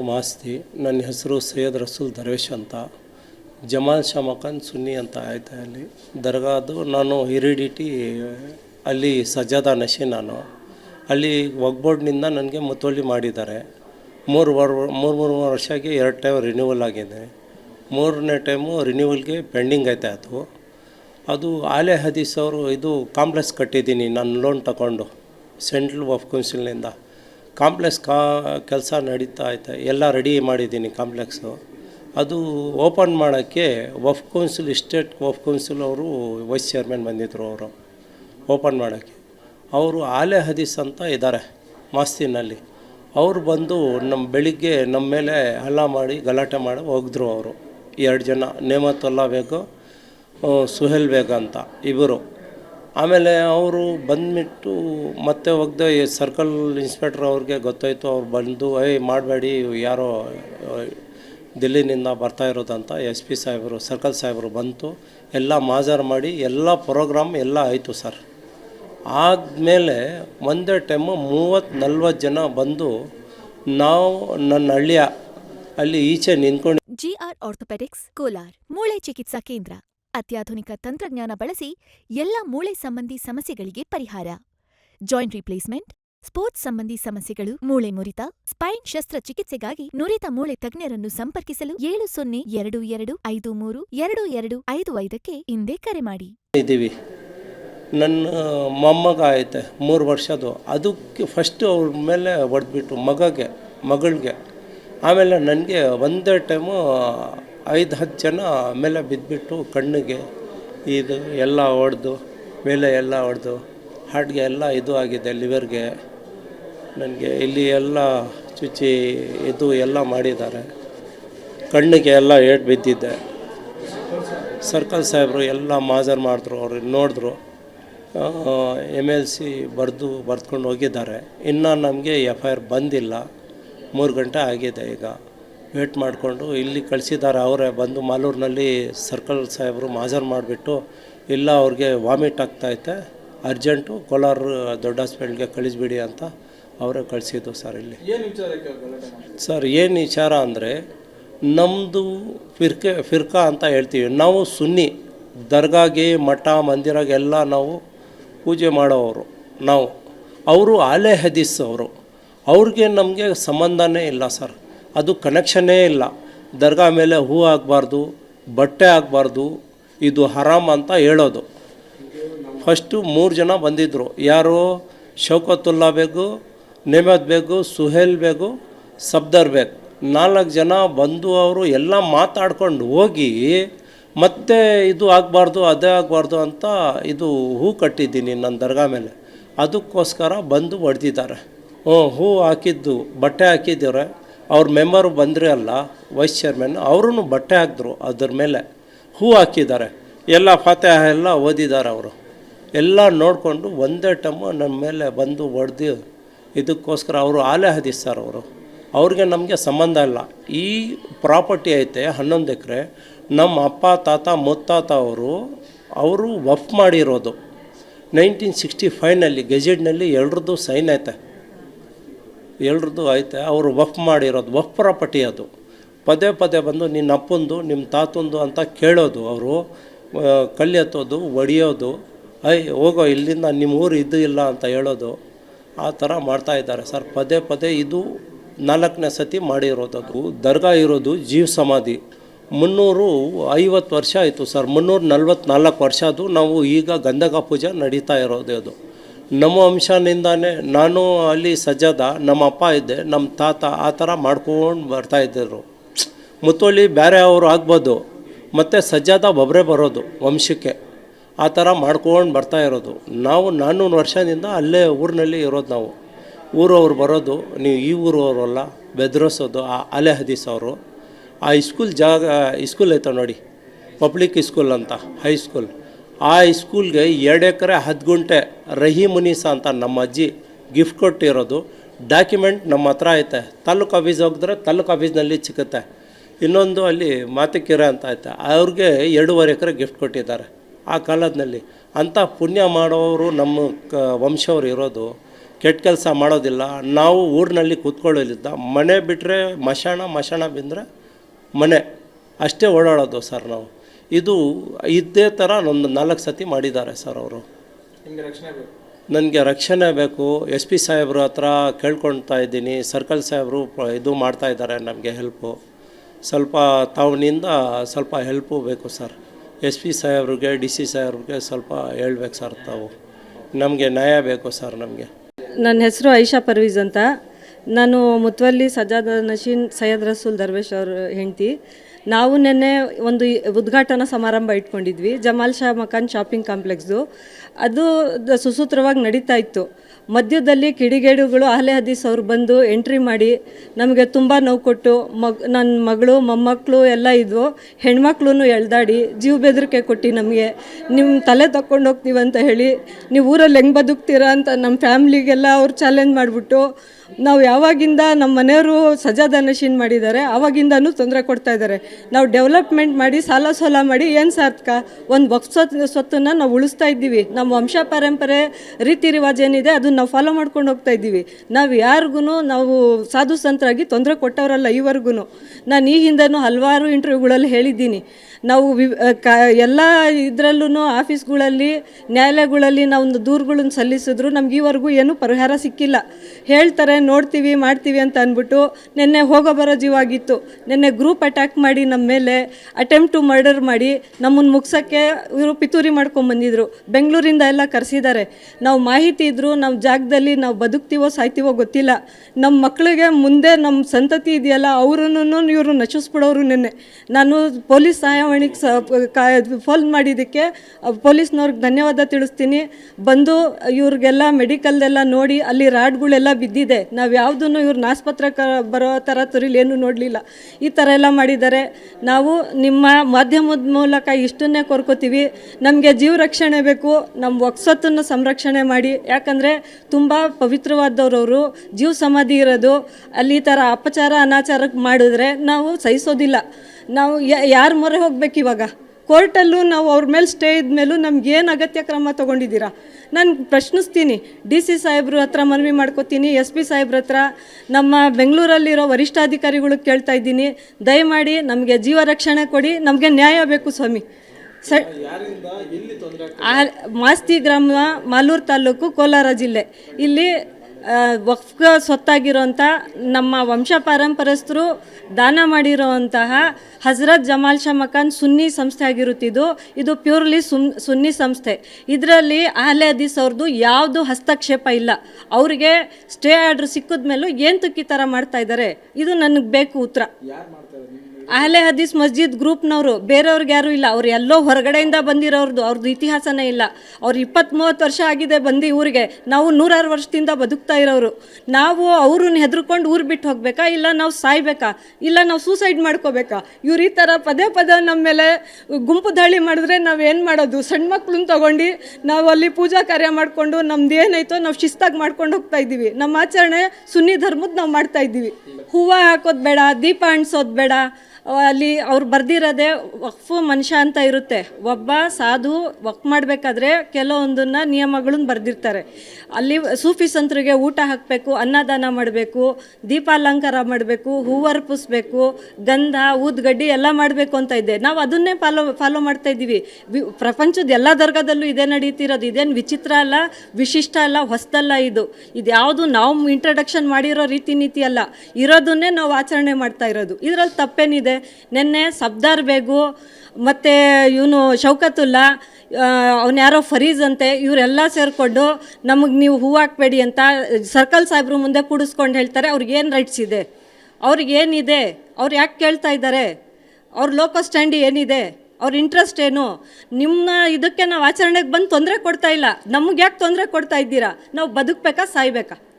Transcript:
ಮಾಸ್ತಿ, ನನ್ನ ಹೆಸರು ಸೈಯದ್ ರಸೂಲ್ ದರ್ವೇಶ್ ಅಂತ. ಜಮಾಲ್ ಶಾ ಮಕಾನ್ ಸುನ್ನಿ ಅಂತ ಆಯ್ತು ಅಲ್ಲಿ. ದರ್ಗಾದು ನಾನು ಹಿರಿಡಿಟಿ, ಅಲ್ಲಿ ಸಜ್ಜಾದ ನಶಿ ನಾನು. ಅಲ್ಲಿ ಒಗ್ಬೋರ್ಡ್ನಿಂದ ನನಗೆ ಮುತುವಳ್ಳಿ ಮಾಡಿದ್ದಾರೆ. ಮೂರು ವರ್, ಮೂರು ಮೂರು ವರ್ಷಕ್ಕೆ ಎರಡು ಟೈಮ್ ರಿನ್ಯೂವಲ್ ಆಗಿದೆ. ಮೂರನೇ ಟೈಮು ರಿನ್ಯೂವಲ್ಗೆ ಪೆಂಡಿಂಗ್ ಐತೆ ಅದು. ಅದು ಆಲೆ ಹದೀಸ್ ಅವರು ಇದು ಕಾಂಪ್ಲೆಕ್ಸ್ ಕಟ್ಟಿದ್ದೀನಿ, ನಾನು ಲೋನ್ ತಗೊಂಡು ಸೆಂಟ್ರಲ್ ವಫ್ ಕೌನ್ಸಿಲ್ನಿಂದ ಕಾಂಪ್ಲೆಕ್ಸ್ ಕಾ ಕೆಲಸ ನಡೀತಾ ಐತೆ ಎಲ್ಲ ರೆಡಿ ಮಾಡಿದ್ದೀನಿ ಕಾಂಪ್ಲೆಕ್ಸು. ಅದು ಓಪನ್ ಮಾಡೋಕ್ಕೆ Waqf council estate Waqf council ಅವರು ವೈಸ್ ಚೇರ್ಮನ್ ಬಂದಿದ್ದರು ಅವರು ಓಪನ್ ಮಾಡೋಕ್ಕೆ. ಅವರು ಆಲೆ ಹದೀಸ್ ಅಂತ ಇದ್ದಾರೆ ಮಾಸ್ತಿನಲ್ಲಿ. ಅವರು ಬಂದು ನಮ್ಮ ಬೆಳಿಗ್ಗೆ ನಮ್ಮ ಮೇಲೆ ಹಲ್ಲ ಮಾಡಿ, ಗಲಾಟೆ ಮಾಡಿ ಹೋಗಿದ್ರು ಅವರು. ಎರಡು ಜನ ನೇಮತುಲ್ಲಾ ಬೇಗು ಬೇಗ ಸುಹೇಲ್ ಬೇಗ ಅಂತ ಇಬ್ಬರು ಆಮೇಲೆ ಅವರು ಬಂದ್ಬಿಟ್ಟು ಮತ್ತೆ ಒಗ್ದು ಸರ್ಕಲ್ ಇನ್ಸ್ಪೆಕ್ಟ್ರ್ ಅವ್ರಿಗೆ ಗೊತ್ತಾಯಿತು, ಅವ್ರು ಬಂದು ಏಯ್ ಮಾಡಬೇಡಿ, ಯಾರೋ ದಿಲ್ಲಿನಿಂದ ಬರ್ತಾ ಇರೋದಂತ ಎಸ್ ಪಿ ಸಾಹೇಬರು ಸರ್ಕಲ್ ಸಾಹೇಬರು ಬಂತು. ಎಲ್ಲ ಮಾಜರ್ ಮಾಡಿ, ಎಲ್ಲ ಪ್ರೋಗ್ರಾಮ್ ಎಲ್ಲ ಆಯಿತು ಸರ್. ಆದಮೇಲೆ ಒಂದೇ ಟೈಮು ಮೂವತ್ತು ನಲ್ವತ್ತು ಜನ ಬಂದು ನಾವು ನನ್ನ ಹಳ್ಳಿಯ, ಅಲ್ಲಿ ಈಚೆ ನಿಂತ್ಕೊಂಡು ಜಿಆರ್ ಆರ್ಥೋಪೆಡಿಕ್ಸ್ ಕೋಲಾರ್, ಮೂಳೆ ಚಿಕಿತ್ಸಾ ಕೇಂದ್ರ. ಅತ್ಯಾಧುನಿಕ ತಂತ್ರಜ್ಞಾನ ಬಳಸಿ ಎಲ್ಲ ಮೂಳೆ ಸಂಬಂಧಿ ಸಮಸ್ಯೆಗಳಿಗೆ ಪರಿಹಾರ. ಜಾಯಿಂಟ್ ರಿಪ್ಲೇಸ್ಮೆಂಟ್, ಸ್ಪೋರ್ಟ್ಸ್ ಸಂಬಂಧಿ ಸಮಸ್ಯೆಗಳು, ಮೂಳೆ ಮುರಿತ, ಸ್ಪೈನ್ ಶಸ್ತ್ರಚಿಕಿತ್ಸೆಗಾಗಿ ನುರಿತ ಮೂಳೆ ತಜ್ಞರನ್ನು ಸಂಪರ್ಕಿಸಲು ಏಳು ಸೊನ್ನೆ ಎರಡು ಎರಡು ಐದು ಮೂರು ಎರಡು ಎರಡು ಐದು ಐದಕ್ಕೆ ಹಿಂದೆ ಕರೆ ಮಾಡಿ. ಇದ್ದೀವಿ. ನನ್ನ ಮೊಮ್ಮಗ ಐತೆ ಮೂರು ವರ್ಷದ್ದು. ಅದಕ್ಕೆ ಫಸ್ಟು ಅವ್ರ ಮೇಲೆ ಹೊಡೆದ್ಬಿಟ್ಟು ಮಗಗೆ, ಮಗಳಿಗೆ. ಆಮೇಲೆ ನನಗೆ ಒಂದೇ ಟೈಮು ಐದು ಹತ್ತು ಜನ ಮೇಲೆ ಬಿದ್ದುಬಿಟ್ಟು ಕಣ್ಣಿಗೆ ಇದು ಎಲ್ಲ ಹೊಡೆದು, ಮೇಲೆ ಎಲ್ಲ ಹೊಡೆದು ಹಾರ್ಟ್ಗೆ ಎಲ್ಲ ಇದು ಆಗಿದೆ ಲಿವರ್ಗೆ. ನನಗೆ ಇಲ್ಲಿ ಎಲ್ಲ ಚುಚ್ಚಿ ಇದು ಎಲ್ಲ ಮಾಡಿದ್ದಾರೆ. ಕಣ್ಣಿಗೆ ಎಲ್ಲ ಏಟು ಬಿದ್ದಿದ್ದೆ ಸರ್ಕಲ್ ಸಾಹೇಬರು ಎಲ್ಲ ಮಾಜರ್ ಮಾಡಿದ್ರು, ಅವ್ರು ನೋಡಿದ್ರು. ಎಂ ಎಲ್ ಸಿ ಬರೆದು ಬರ್ದ್ಕೊಂಡು ಹೋಗಿದ್ದಾರೆ. ಇನ್ನೂ ನಮಗೆ ಎಫ್ ಐ ಆರ್ ಬಂದಿಲ್ಲ. ಮೂರು ಗಂಟೆ ಆಗಿದೆ ಈಗ. ವೇಟ್ ಮಾಡಿಕೊಂಡು ಇಲ್ಲಿ ಕಳಿಸಿದ್ದಾರೆ ಅವರೇ ಬಂದು ಮಾಲೂರಿನಲ್ಲಿ ಸರ್ಕಲ್ ಸಾಹೇಬರು ಮಾಜರ್ ಮಾಡಿಬಿಟ್ಟು ಇಲ್ಲ ಅವ್ರಿಗೆ ವಾಮಿಟ್ ಆಗ್ತೈತೆ ಅರ್ಜೆಂಟು ಕೋಲಾರ ದೊಡ್ಡ ಹಾಸ್ಪಿಟ್ಲ್ಗೆ ಕಳಿಸ್ಬಿಡಿ ಅಂತ ಅವರೇ ಕಳಿಸಿದ್ದು ಸರ್ ಇಲ್ಲಿ. ಸರ್ ಏನು ವಿಚಾರ ಅಂದರೆ ನಮ್ಮದು ಫಿರ್ಕೆ ಫಿರ್ಕಾ ಅಂತ ಹೇಳ್ತೀವಿ. ನಾವು ಸುನ್ನಿ ದರ್ಗಾಗೆ ಮಠ ಮಂದಿರಾಗೆಲ್ಲ ನಾವು ಪೂಜೆ ಮಾಡೋವರು ನಾವು. ಅವರು ಆಲೆ ಹದೀಸ್ ಅವರು. ಅವ್ರಿಗೆ ನಮಗೆ ಸಂಬಂಧನೇ ಇಲ್ಲ ಸರ್ ಅದು ಕನೆಕ್ಷನ್ನೇ ಇಲ್ಲ. ದರ್ಗಾ ಮೇಲೆ ಹೂ ಆಗಬಾರ್ದು, ಬಟ್ಟೆ ಆಗಬಾರ್ದು, ಇದು ಹರಾಮ್ ಅಂತ ಹೇಳೋದು. ಫಸ್ಟು ಮೂರು ಜನ ಬಂದಿದ್ದರು ಯಾರು? ಶೌಕತುಲ್ಲಾ ಬೇಗು ನೇಮದ್ ಬೇಗು, ಸುಹೇಲ್ ಬೇಗು ಸಬ್ದರ್ ಬೇಗ್. ನಾಲ್ಕು ಜನ ಬಂದು ಅವರು ಎಲ್ಲ ಮಾತಾಡ್ಕೊಂಡು ಹೋಗಿ, ಮತ್ತೆ ಇದು ಆಗಬಾರ್ದು, ಅದೇ ಆಗಬಾರ್ದು ಅಂತ ಇದು ಹೂ ಕಟ್ಟಿದ್ದೀನಿ ನನ್ನ ದರ್ಗಾ ಮೇಲೆ. ಅದಕ್ಕೋಸ್ಕರ ಬಂದು ಹೊಡೆದಿದ್ದಾರೆ. ಹ್ಞೂ ಹೂ ಹಾಕಿದ್ದು, ಬಟ್ಟೆ ಹಾಕಿದ್ದಾರೆ ಅವ್ರ ಮೆಂಬರ್ ಬಂದರೆ ಅಲ್ಲ ವೈಸ್ ಚೇರ್ಮನ್ ಅವರು ಬಟ್ಟೆ ಹಾಕಿದ್ರು ಅದ್ರ ಮೇಲೆ. ಹೂ ಹಾಕಿದ್ದಾರೆ. ಎಲ್ಲ ಫಾತೆ ಎಲ್ಲ ಓದಿದ್ದಾರೆ ಅವರು. ಎಲ್ಲ ನೋಡಿಕೊಂಡು ಒಂದೇ ಟಮ್ಮ ನಮ್ಮ ಮೇಲೆ ಬಂದು ಹೊಡೆದು ಇದಕ್ಕೋಸ್ಕರ ಅವರು ಆಲೆ ಹದಿಸ್ತಾರೆ ಅವರು. ಅವ್ರಿಗೆ ನಮಗೆ ಸಂಬಂಧ ಇಲ್ಲ. ಈ ಪ್ರಾಪರ್ಟಿ ಐತೆ ಹನ್ನೊಂದು ಎಕರೆ. ನಮ್ಮ ಅಪ್ಪ, ತಾತ, ಮುತ್ತಾತ ಅವರು ಅವರು ವಫ್ ಮಾಡಿರೋದು. ನೈನ್ಟೀನ್ ಸಿಕ್ಸ್ಟಿ ಫೈವ್ನಲ್ಲಿ ಗೆಜೆಟ್ನಲ್ಲಿ ಎಲ್ರದ್ದು ಸೈನ್ ಐತೆ. ಎಲ್ರದ್ದು ಐತೆ, ಅವರು ವಫ್ ಮಾಡಿರೋದು ವಫ್ ಪ್ರಾಪರ್ಟಿ ಅದು. ಪದೇ ಪದೇ ಬಂದು ನಿನ್ನ ಅಪ್ಪಂದು ನಿಮ್ಮ ತಾತಂದು ಅಂತ ಕೇಳೋದು ಅವರು ಕಲ್ಲು ಎತ್ತೋದು ಹೊಡಿಯೋದು ಐ, ಹೋಗೋ, ಇಲ್ಲಿಂದ ನಿಮ್ಮ ಊರು ಇದು ಇಲ್ಲ ಅಂತ ಹೇಳೋದು, ಆ ಥರ ಮಾಡ್ತಾ ಇದ್ದಾರೆ. ಸರ್, ಪದೇ ಪದೇ ಇದು ನಾಲ್ಕನೇ ಸತಿ ಮಾಡಿರೋದು ಅದು. ದರ್ಗಾ ಇರೋದು ಜೀವ ಸಮಾಧಿ. ಮುನ್ನೂರು ಐವತ್ತು ವರ್ಷ ಆಯಿತು ಸರ್, ಮುನ್ನೂರು ನಲ್ವತ್ನಾಲ್ಕು ವರ್ಷ ಅದು. ನಾವು ಈಗ ಗಂಧಕ ಪೂಜೆ ನಡೀತಾ ಇರೋದು ಅದು. ನಮ್ಮ ಅಂಶನಿಂದಾನೇ ನಾನು ಅಲ್ಲಿ ಸಜ್ಜದ, ನಮ್ಮ ಅಪ್ಪ ಇದ್ದೆ, ನಮ್ಮ ತಾತ ಆ ಥರ ಮಾಡ್ಕೊಂಡು ಬರ್ತಾಯಿದ್ದರು ಮುತ್ತೊಳ್ಳಿ ಬೇರೆ ಅವರು ಆಗ್ಬೋದು, ಮತ್ತು ಸಜ್ಜಾದ ಒಬ್ಬರೇ ಬರೋದು ವಂಶಕ್ಕೆ, ಆ ಥರ ಮಾಡ್ಕೊಂಡು ಬರ್ತಾ ಇರೋದು. ನಾವು ನಾನ್ನೂರು ವರ್ಷದಿಂದ ಅಲ್ಲೇ ಊರಿನಲ್ಲಿ ಇರೋದು ನಾವು. ಊರವ್ರು ಬರೋದು, ನೀವು ಈ ಊರವರಲ್ಲ, ಬೆದರಿಸೋದು, ಆ ಅಲೆ ಹದೀಸ್ ಅವರು ಆ ಇಸ್ಕೂಲ್ ಜಾಗ ಇಸ್ಕೂಲ್ ಐತೆ ನೋಡಿ ಪಬ್ಲಿಕ್ ಸ್ಕೂಲ್ ಅಂತ ಹೈಸ್ಕೂಲ್ ಆ ಸ್ಕೂಲ್ಗೆ ಎರಡು ಎಕರೆ ಹತ್ತು ಗುಂಟೆ ರಹಿ ಮುನೀಸ ಅಂತ ನಮ್ಮ ಅಜ್ಜಿ ಗಿಫ್ಟ್ ಕೊಟ್ಟಿರೋದು. ಡಾಕ್ಯುಮೆಂಟ್ ನಮ್ಮ ಹತ್ರ ಐತೆ. ತಾಲೂಕು ಆಫೀಸ್ ಹೋಗಿದ್ರೆ ತಾಲೂಕು ಆಫೀಸ್ನಲ್ಲಿ ಸಿಗುತ್ತೆ. ಇನ್ನೊಂದು ಅಲ್ಲಿ ಮಾತಿಕೆರೆ ಅಂತ ಐತೆ. ಅವ್ರಿಗೆ ಎರಡೂವರೆ ಎಕರೆ ಗಿಫ್ಟ್ ಕೊಟ್ಟಿದ್ದಾರೆ ಆ ಕಾಲದಲ್ಲಿ ಅಂಥ ಪುಣ್ಯ ಮಾಡೋರು ನಮ್ಮ ಕ ವಂಶವ್ರು ಇರೋದು. ಕೆಟ್ಟ ಕೆಲಸ ಮಾಡೋದಿಲ್ಲ. ನಾವು ಊರಿನಲ್ಲಿ ಕೂತ್ಕೊಳ್ಳೋದಿದ್ದ ಮನೆ ಬಿಟ್ಟರೆ ಮಶಾಣ ಮಶಾಣ ಬಿಂದರೆ ಮನೆ. ಅಷ್ಟೇ ಓಡಾಡೋದು ಸರ್ ನಾವು. ಇದು ಇದೇ ಥರ ಒಂದು ನಾಲ್ಕು ಸತಿ ಮಾಡಿದ್ದಾರೆ ಸರ್ ಅವರು. ನಿಮಗೆ ರಕ್ಷಣೆ ಬೇಕು? ನನಗೆ ರಕ್ಷಣೆ ಬೇಕು. ಎಸ್ ಪಿ ಸಾಹೇಬ್ರ ಹತ್ರ ಕೇಳ್ಕೊಳ್ತಾ ಇದ್ದೀನಿ. ಸರ್ಕಲ್ ಸಾಹೇಬರು ಇದು ಮಾಡ್ತಾ ಇದ್ದಾರೆ ನಮಗೆ ಹೆಲ್ಪು. ಸ್ವಲ್ಪ ತಾವನಿಂದ ಸ್ವಲ್ಪ ಹೆಲ್ಪು ಬೇಕು ಸರ್. ಎಸ್ ಪಿ ಸಾಹೇಬ್ರಿಗೆ ಡಿ ಸಿ ಸಾಹೇಬ್ರಿಗೆ ಸ್ವಲ್ಪ ಹೇಳ್ಬೇಕು ಸರ್ ತಾವು. ನಮಗೆ ನ್ಯಾಯ ಬೇಕು ಸರ್ ನಮಗೆ. ನನ್ನ ಹೆಸರು ಐಶಾ ಪರ್ವೀಸ್ ಅಂತ. ನಾನು ಮುತ್ವಲ್ಲಿ ಸಜ್ಜಾದ ನಶೀನ್ ಸೈಯದ್ ರಸೂಲ್ ದರ್ವೇಶ್ ಅವ್ರ ಹೆಂಡತಿ. ನಾವು ನಿನ್ನೆ ಒಂದು ಉದ್ಘಾಟನಾ ಸಮಾರಂಭ ಇಟ್ಕೊಂಡಿದ್ವಿ. Jamal Shah Makan shopping complex. ಅದು ಸುಸೂತ್ರವಾಗಿ ನಡೀತಾ ಇತ್ತು. ಮಧ್ಯದಲ್ಲಿ ಕಿಡಿಗೇಡುಗಳು, ಅಹಲೆ ಹದೀಸ್ ಅವ್ರು ಬಂದು ಎಂಟ್ರಿ ಮಾಡಿ ನಮಗೆ ತುಂಬ ನೋವು ಕೊಟ್ಟು ಮಗ್ ನನ್ನ ಮಗಳು ಮೊಮ್ಮಕ್ಕಳು ಎಲ್ಲ ಇದ್ವು. ಹೆಣ್ಮಕ್ಳು ಎಳ್ದಾಡಿ, ಜೀವ ಬೆದರಿಕೆ ಕೊಟ್ಟು ನಮಗೆ. ನಿಮ್ಮ ತಲೆ ಅಂತ ಹೇಳಿ, ನೀವು ಊರಲ್ಲಿ ಹೆಂಗೆ ಬದುಕ್ತೀರಾ ಅಂತ ನಮ್ಮ ಫ್ಯಾಮ್ಲಿಗೆಲ್ಲ ಅವ್ರು ಚಾಲೆಂಜ್ ಮಾಡಿಬಿಟ್ಟು ನಾವು ಯಾವಾಗಿಂದ ನಮ್ಮ ಮನೆಯವರು ಸಜಾ ನಶೀನ್ ಮಾಡಿದ್ದಾರೆ ಆವಾಗಿಂದನೂ ತೊಂದರೆ ಕೊಡ್ತಾ ಇದ್ದಾರೆ. ನಾವು ಡೆವಲಪ್ಮೆಂಟ್ ಮಾಡಿ, ಸಾಲ ಸೋಲ ಮಾಡಿ ಏನು ಸಾರ್ಥಕ? ಒಂದು ಸ್ವತ್ತು ಸ್ವತ್ತನ್ನು ನಾವು ಉಳಿಸ್ತಾ ಇದ್ದೀವಿ. ನಮ್ಮ ವಂಶ ಪರಂಪರೆ, ರೀತಿ ರಿವಾಜ್ ಏನಿದೆ, ಅದನ್ನು ನಾವು ಫಾಲೋ ಮಾಡ್ಕೊಂಡು ಹೋಗ್ತಾ ಇದ್ದೀವಿ. ನಾವು ಯಾರಿಗೂ ನಾವು ಸಾಧು ಸಂತರಾಗಿ ತೊಂದರೆ ಕೊಟ್ಟವರಲ್ಲ ಈವರೆಗೂ ನಾನು ಈ ಹಿಂದೆನೂ ಹಲವಾರು ಇಂಟರ್ವ್ಯೂಗಳಲ್ಲಿ ಹೇಳಿದ್ದೀನಿ. ನಾವು ವಿ ಕ, ಎಲ್ಲ ಇದರಲ್ಲೂ ಆಫೀಸ್ಗಳಲ್ಲಿ, ನ್ಯಾಯಾಲಯಗಳಲ್ಲಿ ನಾವು ದೂರುಗಳನ್ನು ಸಲ್ಲಿಸಿದ್ರು, ನಮ್ಗೆ ಈವರೆಗೂ ಏನೂ ಪರಿಹಾರ ಸಿಕ್ಕಿಲ್ಲ. ಹೇಳ್ತಾರೆ, ನೋಡ್ತೀವಿ, ಮಾಡ್ತೀವಿ ಅಂತ ಅಂದ್ಬಿಟ್ಟು ನಿನ್ನೆ ಹೋಗೋ ಬರೋ ಜೀವ ಆಗಿತ್ತು. ನಿನ್ನೆ ಗ್ರೂಪ್ ಅಟ್ಯಾಕ್ ಮಾಡಿ ನಮ್ಮ ಮೇಲೆ ಅಟೆಂಪ್ಟ್ ಟು ಮರ್ಡರ್ ಮಾಡಿ ನಮ್ಮನ್ನು ಮುಗ್ಸೋಕ್ಕೆ ಇವರು ಪಿತೂರಿ ಮಾಡ್ಕೊಂಬಂದಿದ್ರು ಬೆಂಗಳೂರಿಂದ ಎಲ್ಲ ಕರೆಸಿದ್ದಾರೆ. ನಾವು ಮಾಹಿತಿ ಇದ್ದರೂ ನಾವು ಜಾಗದಲ್ಲಿ ನಾವು ಬದುಕ್ತೀವೋ, ಸಾಯ್ತೀವೋ ಗೊತ್ತಿಲ್ಲ. ನಮ್ಮ ಮಕ್ಕಳಿಗೆ ಮುಂದೆ ನಮ್ಮ ಸಂತತಿ ಇದೆಯಲ್ಲ ಅವರನ್ನು ಇವರು ನಚಿಸ್ಬಿಡೋರು ನಿನ್ನೆ. ನಾನು ಪೊಲೀಸ್ ಸಹಾಯವಾಣಿಗೆ ಸ ಫೋನ್ ಮಾಡಿದ್ದಕ್ಕೆ ಪೊಲೀಸ್ನವ್ರಿಗೆ ಧನ್ಯವಾದ ತಿಳಿಸ್ತೀನಿ. ಬಂದು ಇವ್ರಿಗೆಲ್ಲ ಮೆಡಿಕಲ್ದೆಲ್ಲ ನೋಡಿ, ಅಲ್ಲಿ ರಾಡ್ಗಳೆಲ್ಲ ಬಿದ್ದಿದೆ. ನಾವು ಯಾವುದನ್ನು ಇವ್ರನ್ನ ಕ, ಬರೋ ಥರ ತುರಿಲಿ ಏನೂ ನೋಡಲಿಲ್ಲ. ಈ ಥರ ಎಲ್ಲ ಮಾಡಿದ್ದಾರೆ. ನಾವು ನಿಮ್ಮ ಮಾಧ್ಯಮದ ಮೂಲಕ ಇಷ್ಟನ್ನೇ ಕೋರ್ಕೋತೀವಿ. ನಮಗೆ ಜೀವ ರಕ್ಷಣೆ ಬೇಕು. ನಮ್ಮ ಒಕ್ಸತ್ತನ್ನು ಸಂರಕ್ಷಣೆ ಮಾಡಿ. ಯಾಕಂದರೆ ತುಂಬ ಪವಿತ್ರವಾದವ್ರವರು, ಜೀವ ಸಮಾಧಿ ಇರೋದು. ಅಲ್ಲಿ ಈ ಥರ ಅಪಚಾರ ಅನಾಚಾರಕ್ಕೆ ಮಾಡಿದ್ರೆ ನಾವು ಸಹಿಸೋದಿಲ್ಲ. ನಾವು ಯಾರ ಮೊರೆ ಹೋಗ್ಬೇಕು ಇವಾಗ? ಕೋರ್ಟಲ್ಲೂ ನಾವು ಅವ್ರ ಮೇಲೆ ಸ್ಟೇ ಇದ್ಮೇಲೂ ನಮ್ಗೆ ಏನು ಅಗತ್ಯ ಕ್ರಮ ತೊಗೊಂಡಿದ್ದೀರಾ? ನಾನು ಪ್ರಶ್ನಿಸ್ತೀನಿ. ಡಿ ಸಿ ಸಾಹೇಬ್ರ ಹತ್ರ ಮನವಿ ಮಾಡ್ಕೋತೀನಿ. ಎಸ್ ಪಿ ಸಾಹೇಬ್ರ ಹತ್ರ ನಮ್ಮ ಬೆಂಗಳೂರಲ್ಲಿರೋ ವರಿಷ್ಠಾಧಿಕಾರಿಗಳು ಕೇಳ್ತಾ ಇದ್ದೀನಿ. ದಯಮಾಡಿ ನಮಗೆ ಜೀವ ರಕ್ಷಣೆ ಕೊಡಿ. ನಮಗೆ ನ್ಯಾಯ ಬೇಕು ಸ್ವಾಮಿ. ಸ ಮಾಸ್ತಿ ಗ್ರಾಮ ಮಾಲೂರು ತಾಲೂಕು ಕೋಲಾರ ಜಿಲ್ಲೆ. ಇಲ್ಲಿ ಆ, ವಕ್ಫ್ ಸ್ವತ್ತಾಗಿರೋಂಥ ನಮ್ಮ ವಂಶ ಪಾರಂಪರಸ್ಥರು ದಾನ ಮಾಡಿರೋಂತಹ ಹಜರತ್ ಜಮಾಲ್ ಶಾ ಮಕಾನ್ ಸುನ್ನಿ ಸಂಸ್ಥೆ ಆಗಿರುತ್ತಿದ್ದು ಇದು ಪ್ಯೂರ್ಲಿ ಸುನ್ ಸುನ್ನಿ ಸಂಸ್ಥೆ. ಇದರಲ್ಲಿ ಆಹ್ಲೆ ಹದೀಸ್ ಅವ್ರದ್ದು ಯಾವುದು ಹಸ್ತಕ್ಷೇಪ ಇಲ್ಲ. ಅವರಿಗೆ ಸ್ಟೇ ಆರ್ಡ್ರ್ ಸಿಕ್ಕಿದ ಮೇಲೂ ಏನು ತುಕ್ಕಿ ಥರ ಮಾಡ್ತಾ ಇದ್ದಾರೆ. ಇದು ನನಗೆ ಬೇಕು ಉತ್ತರ. ಅಹಲೆ ಹದೀಸ್ ಮಸ್ಜಿದ್ ಗ್ರೂಪ್ನವರು, ಬೇರೆಯವ್ರಿಗೆ ಯಾರೂ ಇಲ್ಲ. ಅವ್ರು ಎಲ್ಲೋ ಹೊರಗಡೆಯಿಂದ ಬಂದಿರೋರ್ದು ಅವ್ರದ್ದು ಇತಿಹಾಸನೇ ಇಲ್ಲ. ಅವ್ರು ಇಪ್ಪತ್ತ್ ಮೂವತ್ತು ವರ್ಷ ಆಗಿದೆ ಬಂದು ಊರಿಗೆ. ನಾವು ನೂರಾರು ವರ್ಷದಿಂದ ಬದುಕ್ತಾ ಇರೋರು. ನಾವು ಅವ್ರನ್ನ ಹೆದರ್ಕೊಂಡು ಊರು ಬಿಟ್ಟು ಹೋಗ್ಬೇಕಾ? ಇಲ್ಲ ನಾವು ಸಾಯ್ಬೇಕಾ? ಇಲ್ಲ ನಾವು ಸೂಸೈಡ್ ಮಾಡ್ಕೋಬೇಕಾ? ಇವ್ರು ಈ ಥರ ಪದೇ ಪದೇ ನಮ್ಮ ಮೇಲೆ ಗುಂಪು ದಾಳಿ ಮಾಡಿದ್ರೆ ನಾವು ಏನು ಮಾಡೋದು? ಸಣ್ಣ ಮಕ್ಳನ್ನ ತೊಗೊಂಡು ನಾವು ಅಲ್ಲಿ ಪೂಜಾ ಕಾರ್ಯ ಮಾಡಿಕೊಂಡು ನಮ್ದು ಏನಾಯ್ತೋ ನಾವು ಶಿಸ್ತಾಗಿ ಮಾಡ್ಕೊಂಡು ಹೋಗ್ತಾ ಇದ್ದೀವಿ. ನಮ್ಮ ಆಚರಣೆ ಸುನ್ನಿ ಧರ್ಮದ ನಾವು ಮಾಡ್ತಾ ಇದ್ದೀವಿ. ಹೂವು ಹಾಕೋದು ಬೇಡ, ದೀಪ ಅಂಟಿಸೋದು ಬೇಡ. ಅಲ್ಲಿ ಅವ್ರು ಬರ್ದಿರೋದೆ ವಕ್ಫು ಮನುಷ್ಯ ಅಂತ ಇರುತ್ತೆ. ಒಬ್ಬ ಸಾಧು ವಕ್ ಮಾಡಬೇಕಾದ್ರೆ ಕೆಲವೊಂದನ್ನು ನಿಯಮಗಳನ್ನ ಬರೆದಿರ್ತಾರೆ. ಅಲ್ಲಿ ಸೂಫಿ ಸಂತರಿಗೆ ಊಟ ಹಾಕಬೇಕು, ಅನ್ನದಾನ ಮಾಡಬೇಕು, ದೀಪಾಲಂಕಾರ ಮಾಡಬೇಕು, ಹೂವು ಅರ್ಪಿಸ್ಬೇಕು, ಗಂಧ ಊದ್ಗಡ್ಡಿ ಎಲ್ಲ ಮಾಡಬೇಕು ಅಂತ ಇದೆ. ನಾವು ಅದನ್ನೇ ಫಾಲೋ ಫಾಲೋ ಮಾಡ್ತಾ ಇದ್ದೀವಿ. ಪ್ರಪಂಚದ ಎಲ್ಲ ದರ್ಗದಲ್ಲೂ ಇದೇ ನಡೀತಿರೋದು. ಇದೇನು ವಿಚಿತ್ರ ಅಲ್ಲ, ವಿಶಿಷ್ಟ ಅಲ್ಲ ಹೊಸದಲ್ಲ ಇದು. ಇದು ಯಾವುದು ನಾವು ಇಂಟ್ರಡಕ್ಷನ್ ಮಾಡಿರೋ ರೀತಿ ನೀತಿ ಅಲ್ಲ. ಇರೋದನ್ನೇ ನಾವು ಆಚರಣೆ ಮಾಡ್ತಾ ಇರೋದು. ಇದರಲ್ಲಿ ತಪ್ಪೇನಿದೆ? ನಿನ್ನೆ ಸಬ್ದಾರ್ ಬೇಗು ಮತ್ತು ಇವನು ಶೌಕತುಲ್ಲಾ ಅವನು ಯಾರೋ ಫರೀಜ್ ಅಂತೆ, ಇವರೆಲ್ಲ ಸೇರಿಕೊಂಡು ನಮಗೆ ನೀವು ಹೂ ಹಾಕ್ಬೇಡಿ ಅಂತ ಸರ್ಕಲ್ ಸಾಹೇಬ್ರ ಮುಂದೆ ಕೂಡಿಸ್ಕೊಂಡು ಹೇಳ್ತಾರೆ. ಅವ್ರಿಗೇನು ರೈಟ್ಸ್ ಇದೆ? ಅವ್ರಿಗೇನಿದೆ ಅವ್ರು ಯಾಕೆ ಕೇಳ್ತಾ ಇದ್ದಾರೆ? ಅವ್ರ ಲೋಕೋ ಸ್ಟ್ಯಾಂಡಿ ಏನಿದೆ? ಅವ್ರ ಇಂಟ್ರೆಸ್ಟ್ ಏನು? ನಿಮ್ಮ ಇದಕ್ಕೆ ನಾವು ಆಚರಣೆಗೆ ಬಂದು ತೊಂದರೆ ಕೊಡ್ತಾ ಇಲ್ಲ. ನಮಗೆ ಯಾಕೆ ತೊಂದರೆ ಕೊಡ್ತಾ ಇದ್ದೀರಾ? ನಾವು ಬದುಕಬೇಕಾ, ಸಾಯ್ಬೇಕಾ?